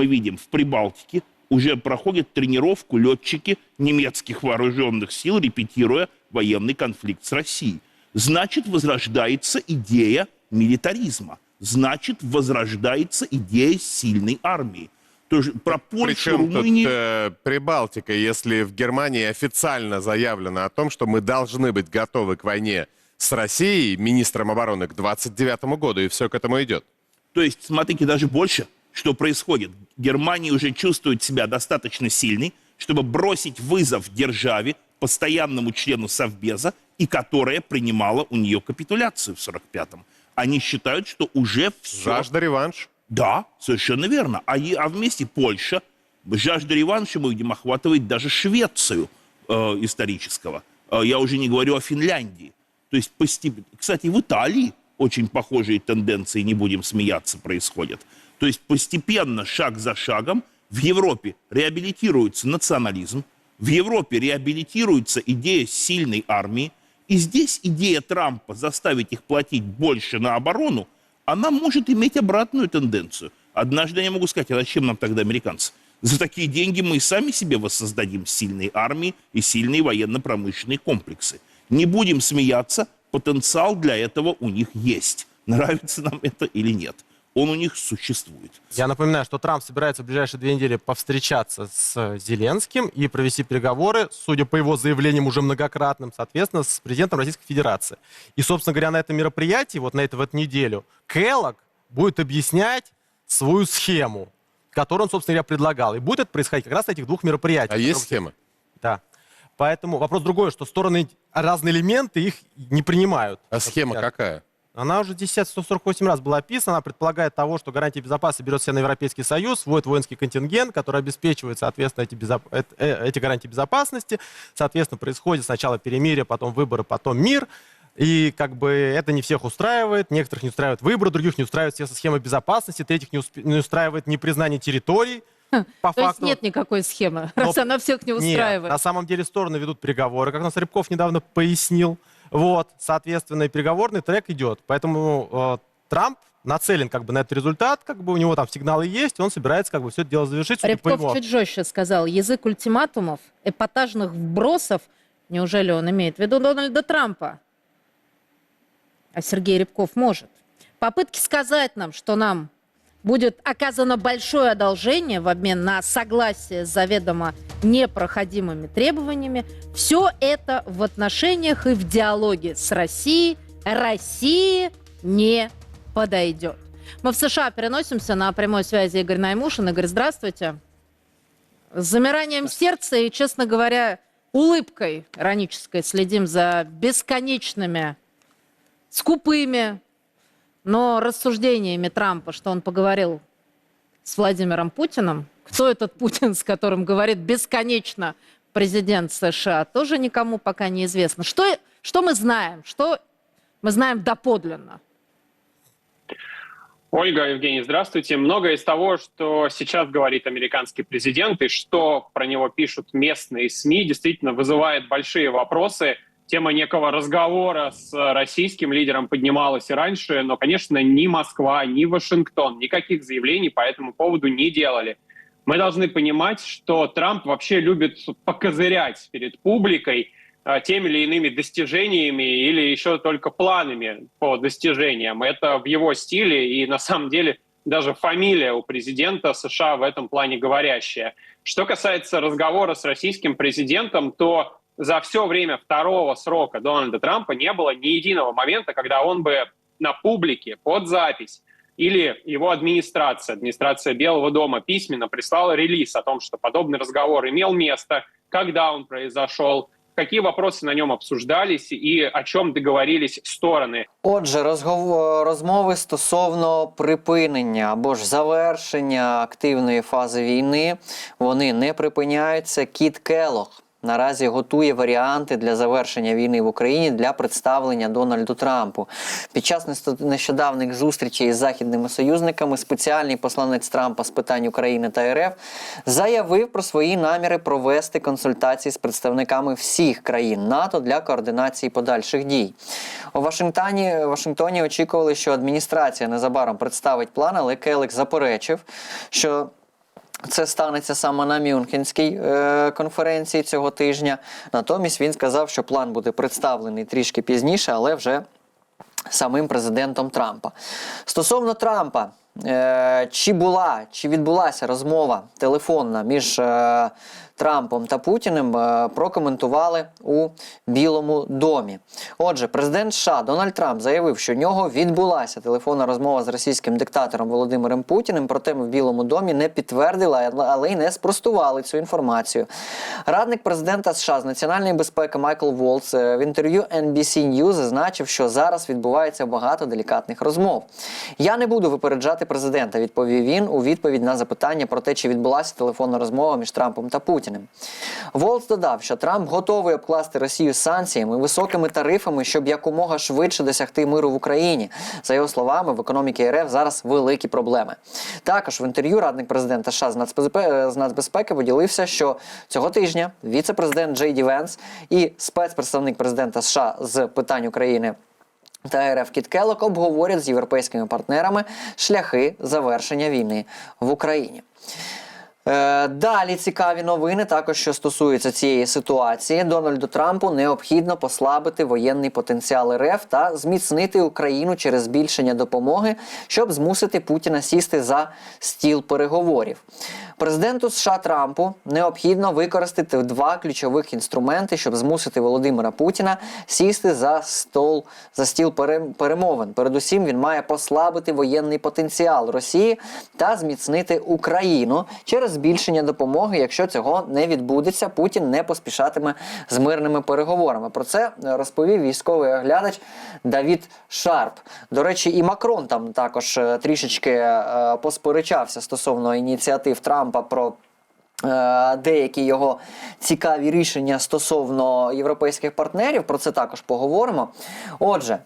мы видим в Прибалтике, уже проходят тренировку летчики немецких вооруженных сил, репетируя военный конфликт с Россией. Значит, возрождается идея милитаризма. Значит, возрождается идея сильной армии. То есть про Польшу, Причем тут Румынию... э, Прибалтика, если в Германии официально заявлено о том, что мы должны быть готовы к войне с Россией, министром обороны, к 29 году, и все к этому идет. То есть, смотрите, даже больше, что происходит. Германия уже чувствует себя достаточно сильной, чтобы бросить вызов державе, постоянному члену Совбеза, и которая принимала у нее капитуляцию в 45-м. Они считают, что уже все... Жажда реванш. Да, совершенно верно. А, и- а вместе Польша, жажда реванша мы видим, охватывает даже Швецию э, исторического. Э, я уже не говорю о Финляндии. То есть постепенно... Кстати, в Италии очень похожие тенденции, не будем смеяться, происходят. То есть постепенно, шаг за шагом, в Европе реабилитируется национализм, в Европе реабилитируется идея сильной армии, и здесь идея Трампа заставить их платить больше на оборону, она может иметь обратную тенденцию. Однажды я могу сказать, а зачем нам тогда американцы? За такие деньги мы и сами себе воссоздадим сильные армии и сильные военно-промышленные комплексы. Не будем смеяться, потенциал для этого у них есть. Нравится нам это или нет. Он у них существует. Я напоминаю, что Трамп собирается в ближайшие две недели повстречаться с Зеленским и провести переговоры, судя по его заявлениям уже многократным, соответственно, с президентом Российской Федерации. И, собственно говоря, на этом мероприятии, вот на эту неделю, Келлог будет объяснять свою схему, которую он, собственно говоря, предлагал. И будет это происходить как раз на этих двух мероприятиях. А есть схема? Да. Поэтому вопрос другой, что стороны разные элементы их не принимают. А схема Как какая? Она уже 10-148 раз была описана. Она предполагает того, что гарантии безопасности берет себя на Европейский Союз, вводит воинский контингент, который обеспечивает, соответственно, эти, безоп- э- э- эти гарантии безопасности. Соответственно, происходит сначала перемирие, потом выборы, потом мир. И как бы это не всех устраивает. Некоторых не устраивает выборы, других не устраивает все схемы безопасности, третьих не, усп- не устраивает непризнание территорий. По То есть факту. нет никакой схемы, Но- раз она всех не Нет, устраивает. на самом деле стороны ведут переговоры, как нас Рябков недавно пояснил. Вот, соответственно, и переговорный трек идет. Поэтому э, Трамп нацелен как бы на этот результат, как бы у него там сигналы есть, он собирается как бы все это дело завершить. Рябков его- чуть жестче сказал. Язык ультиматумов, эпатажных вбросов, неужели он имеет в виду Дональда Трампа? А Сергей Рябков может. Попытки сказать нам, что нам будет оказано большое одолжение в обмен на согласие с заведомо непроходимыми требованиями, все это в отношениях и в диалоге с Россией России не подойдет. Мы в США переносимся на прямой связи Игорь Наймушин. Игорь, здравствуйте. С замиранием сердца и, честно говоря, улыбкой иронической следим за бесконечными, скупыми, но рассуждениями Трампа, что он поговорил с Владимиром Путиным. Кто этот Путин, с которым говорит бесконечно президент США, тоже никому пока не известно. Что, что мы знаем? Что мы знаем доподлинно? Ольга, Евгений, здравствуйте. Многое из того, что сейчас говорит американский президент и что про него пишут местные СМИ, действительно вызывает большие вопросы. Тема некого разговора с российским лидером поднималась и раньше, но, конечно, ни Москва, ни Вашингтон никаких заявлений по этому поводу не делали. Мы должны понимать, что Трамп вообще любит покозырять перед публикой э, теми или иными достижениями или еще только планами по достижениям. Это в его стиле, и на самом деле даже фамилия у президента США в этом плане говорящая. Что касается разговора с российским президентом, то за все время второго срока Дональда Трампа не было ни единого момента, когда он бы на публике под запись или его администрация, администрация Белого дома письменно прислала релиз о том, что подобный разговор имел место, когда он произошел, какие вопросы на нем обсуждались и о чем договорились стороны. Отже, розгов... розмови стосовно припинення або ж завершення активної фази війни вони не припиняються. Кіт Келох Наразі готує варіанти для завершення війни в Україні для представлення Дональду Трампу. Під час нещодавних зустрічей із західними союзниками спеціальний посланець Трампа з питань України та РФ заявив про свої наміри провести консультації з представниками всіх країн НАТО для координації подальших дій. У Вашингтоні, Вашингтоні очікували, що адміністрація незабаром представить план, але Келик заперечив, що Це станеться саме на Мюнхенській е, конференції цього тижня. Натомість він сказав, що план буде представлений трішки пізніше, але вже самим президентом Трампа. Стосовно Трампа, е, чи була, чи відбулася розмова телефонна між е, Трампом та Путіним, е, прокоментували у Білому домі. Отже, президент США Дональд Трамп заявив, що в нього відбулася телефонна розмова з російським диктатором Володимиром Путіним, проте в Білому домі не підтвердили, але й не спростували цю інформацію. Радник президента США з національної безпеки Майкл Волц е, в інтерв'ю NBC News зазначив, що зараз відбувається багато делікатних розмов. Я не буду випереджати президента, відповів він у відповідь на запитання про те, чи відбулася телефонна розмова між Трампом та Путіним. Волц додав, що Трамп готовий обкласти Росію санкціями, високими тарифами, щоб якомога швидше досягти миру в Україні. За його словами, в економіці РФ зараз великі проблеми. Також в інтерв'ю радник президента США з нацбезпеки, поділився, що цього тижня віце-президент Джей Ді Венс і спецпредставник президента США з питань України. Та РФ Кіт Келлок обговорять з європейськими партнерами шляхи завершення війни в Україні. Е, Далі цікаві новини, також що стосуються цієї ситуації. Дональду Трампу необхідно послабити воєнний потенціал РФ та зміцнити Україну через збільшення допомоги, щоб змусити Путіна сісти за стіл переговорів. Президенту США Трампу необхідно використати два ключових інструменти, щоб змусити Володимира Путіна сісти за стол за стіл перемовин. Передусім, він має послабити воєнний потенціал Росії та зміцнити Україну через збільшення допомоги. Якщо цього не відбудеться, Путін не поспішатиме з мирними переговорами. Про це розповів військовий оглядач Давід Шарп. До речі, і Макрон там також е, трішечки е, посперечався стосовно ініціатив Трампа про. Е, Деякі його цікаві рішення стосовно європейських партнерів, про це також поговоримо. Отже,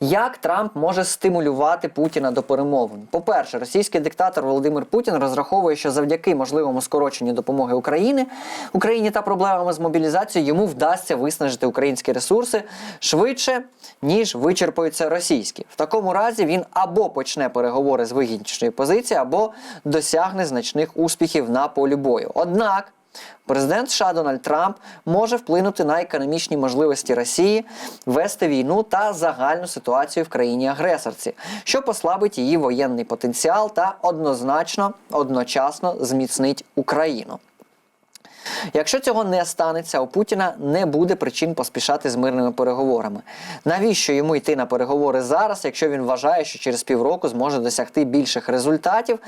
як Трамп може стимулювати Путіна до перемовин? По-перше, російський диктатор Володимир Путін розраховує, що завдяки можливому скороченню допомоги Україні Україні та проблемами з мобілізацією йому вдасться виснажити українські ресурси швидше, ніж вичерпуються російські. В такому разі він або почне переговори з вигіднішої позиції, або досягне значних успіхів на полі бою. Однак. Президент США Дональд Трамп може вплинути на економічні можливості Росії вести війну та загальну ситуацію в країні-агресорці, що послабить її воєнний потенціал та однозначно одночасно зміцнить Україну. Якщо цього не станеться, у Путіна не буде причин поспішати з мирними переговорами. Навіщо йому йти на переговори зараз, якщо він вважає, що через півроку зможе досягти більших результатів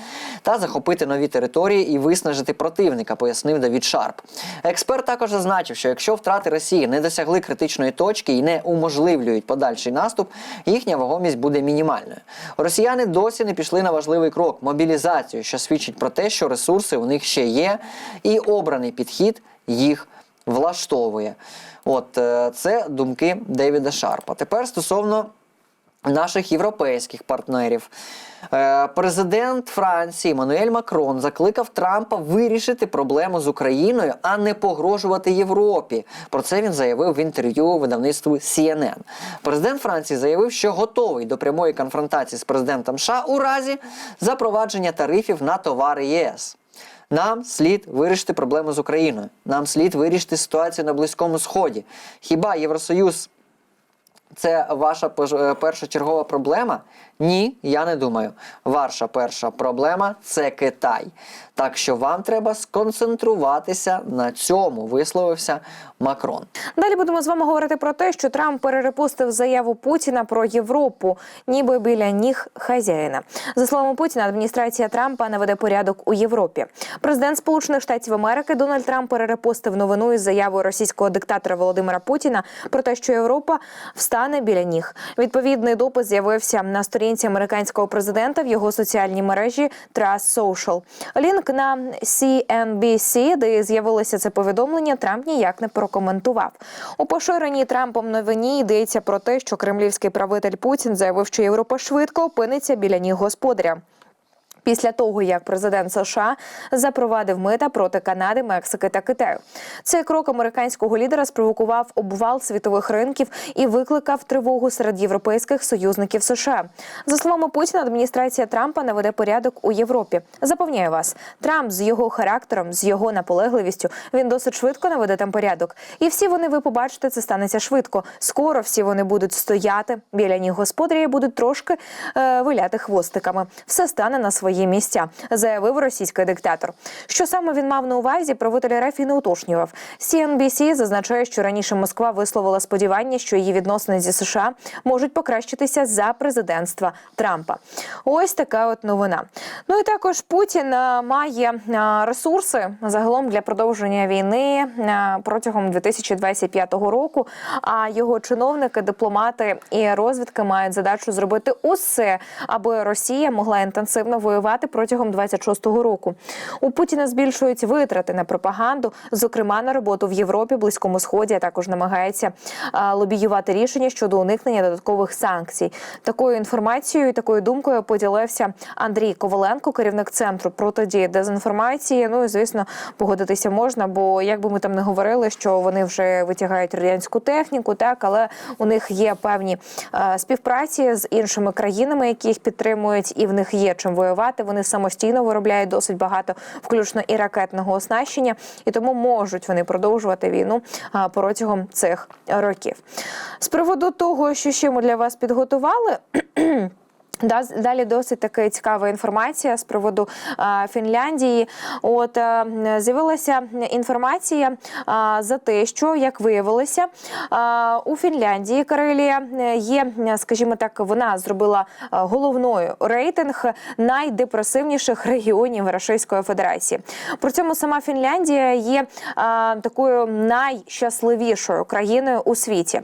та захопити нові території і виснажити противника, пояснив Давід Шарп. Експерт також зазначив, що якщо втрати Росії не досягли критичної точки і не уможливлюють подальший наступ, їхня вагомість буде мінімальною. Росіяни досі не пішли на важливий крок мобілізацію, що свідчить про те, що ресурси у них ще є, і обраний підхід їх влаштовує. От е, це думки Девіда Шарпа. Тепер стосовно наших європейських партнерів. Е, Президент Франції Мануель Макрон закликав Трампа вирішити проблему з Україною, а не погрожувати Європі. Про це він заявив в інтерв'ю видавництву CNN. Президент Франції заявив, що готовий до прямої конфронтації з президентом США у разі запровадження тарифів на товари ЄС. Нам слід вирішити проблему з Україною. Нам слід вирішити ситуацію на Близькому Сході. Хіба Євросоюз це ваша е, першочергова проблема? Ні, я не думаю. Ваша перша проблема це Китай. Так що вам треба сконцентруватися на цьому, висловився Макрон. Далі будемо з вами говорити про те, що Трамп перерепустив заяву Путіна про Європу, ніби біля ніг хазяїна. За словами Путіна, адміністрація Трампа наведе порядок у Європі. Президент Сполучених Штатів Америки Дональд Трамп перерепустив новину із заявою російського диктатора Володимира Путіна про те, що Європа встане біля ніг. Відповідний допис з'явився на сторінці американського президента в його соціальній мережі Trust Social. Лінк на CNBC, де з'явилося це повідомлення, Трамп ніяк не прокоментував. У поширеній Трампом новині йдеться про те, що кремлівський правитель Путін заявив, що Європа швидко опиниться біля ніг господаря. Після того, як президент США запровадив мита проти Канади, Мексики та Китаю, цей крок американського лідера спровокував обвал світових ринків і викликав тривогу серед європейських союзників США. За словами Путіна, адміністрація Трампа наведе порядок у Європі. Запевняю вас, Трамп з його характером, з його наполегливістю, він досить швидко наведе там порядок. І всі вони, ви побачите, це станеться швидко. Скоро всі вони будуть стояти біля ніг господаря і будуть трошки е, виляти хвостиками. Все стане на свої місця, заявив російський диктатор. Що саме він мав на увазі, правитель РФ і не уточнював. CNBC зазначає, що раніше Москва висловила сподівання, що її відносини зі США можуть покращитися за президентства Трампа. Ось така от новина. Ну і також Путін має ресурси загалом для продовження війни протягом 2025 року. А його чиновники, дипломати і розвідки мають задачу зробити усе, аби Росія могла інтенсивно воювати протягом 26-го року. У Путіна збільшують витрати на пропаганду, зокрема на роботу в Європі, Близькому Сході, а також намагається лобіювати рішення щодо уникнення додаткових санкцій. Такою інформацією, і такою думкою поділився Андрій Коваленко, керівник центру протидії дезінформації. Ну і звісно, погодитися можна, бо як би ми там не говорили, що вони вже витягають радянську техніку, так але у них є певні співпраці з іншими країнами, які їх підтримують, і в них є чим воювати. Вони самостійно виробляють досить багато, включно і ракетного оснащення, і тому можуть вони продовжувати війну протягом цих років. З приводу того, що ще ми для вас підготували. Далі досить така цікава інформація з приводу Фінляндії. От з'явилася інформація за те, що як виявилося, у Фінляндії Карелія е, є, е, скажімо так, вона зробила головною рейтинг найдепресивніших регіонів Російської Федерації. При цьому сама Фінляндія є такою найщасливішою країною у світі.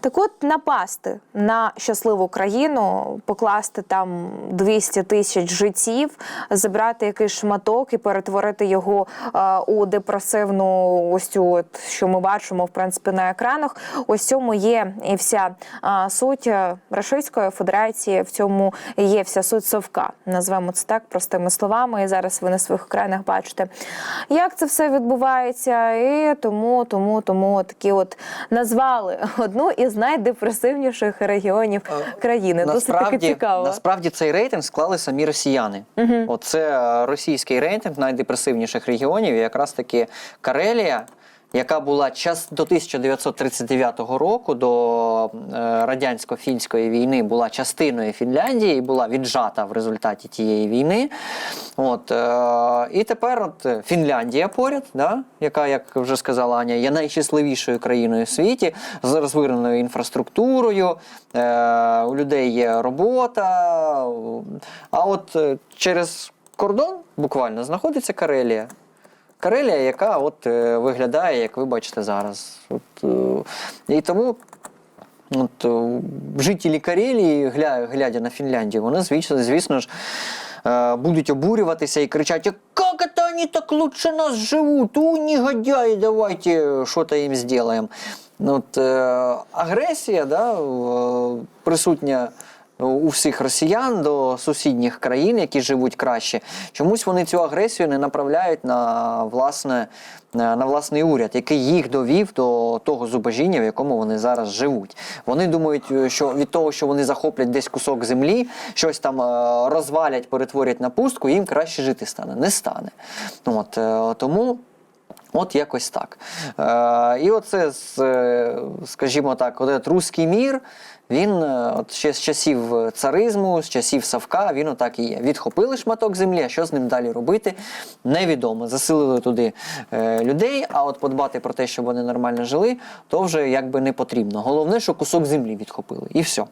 Так от напасти на щасливу країну, покласти там 200 тисяч життів, забрати якийсь шматок і перетворити його е, у депресивну ось цю, от, що ми бачимо в принципі на екранах. Ось цьому є і вся е, суть е, Російської Федерації. В цьому є вся суть совка. Назвемо це так простими словами. І зараз ви на своїх екранах бачите, як це все відбувається. І тому, тому, тому такі от назвали одну із найдепресивніших регіонів країни. Досить таки цікаво. Насправді цей рейтинг склали самі росіяни. Оце е, російський рейтинг найдепресивніших регіонів. І якраз таки Карелія, яка була час до 1939 року, до е, радянсько-фінської війни, була частиною Фінляндії і була віджата в результаті тієї війни. От, е, і тепер от Фінляндія поряд, да, яка, як вже сказала Аня, є найщасливішою країною в світі з розвиненою інфраструктурою. Е, у людей є робота. А от е, через кордон буквально знаходиться Карелія. Карелія, яка от е, виглядає, як ви бачите зараз. От, е, і тому от, е, жителі Карелії, гля, глядя на Фінляндію, вони, звісно, звісно ж, будуть обурюватися і кричати: Як это они так лучше нас живуть? У, негодяї, давайте що-то їм зробимо. От, агресія да, присутня у всіх росіян до сусідніх країн, які живуть краще, чомусь вони цю агресію не направляють на власне на на власний уряд, який їх довів до того зубожіння, в якому вони зараз живуть. Вони думають, е, що від того, що вони захоплять десь кусок землі, щось там е, розвалять, перетворять на пустку, їм краще жити стане. Не стане. От е, тому. От якось так. Е, і оце, е, скажімо так, от руський мір, він е, от ще з часів царизму, з часів Савка, він отак і є. Відхопили шматок землі, а що з ним далі робити, невідомо. Заселили туди е, людей, а от подбати про те, щоб вони нормально жили, то вже якби не потрібно. Головне, що кусок землі відхопили, і все.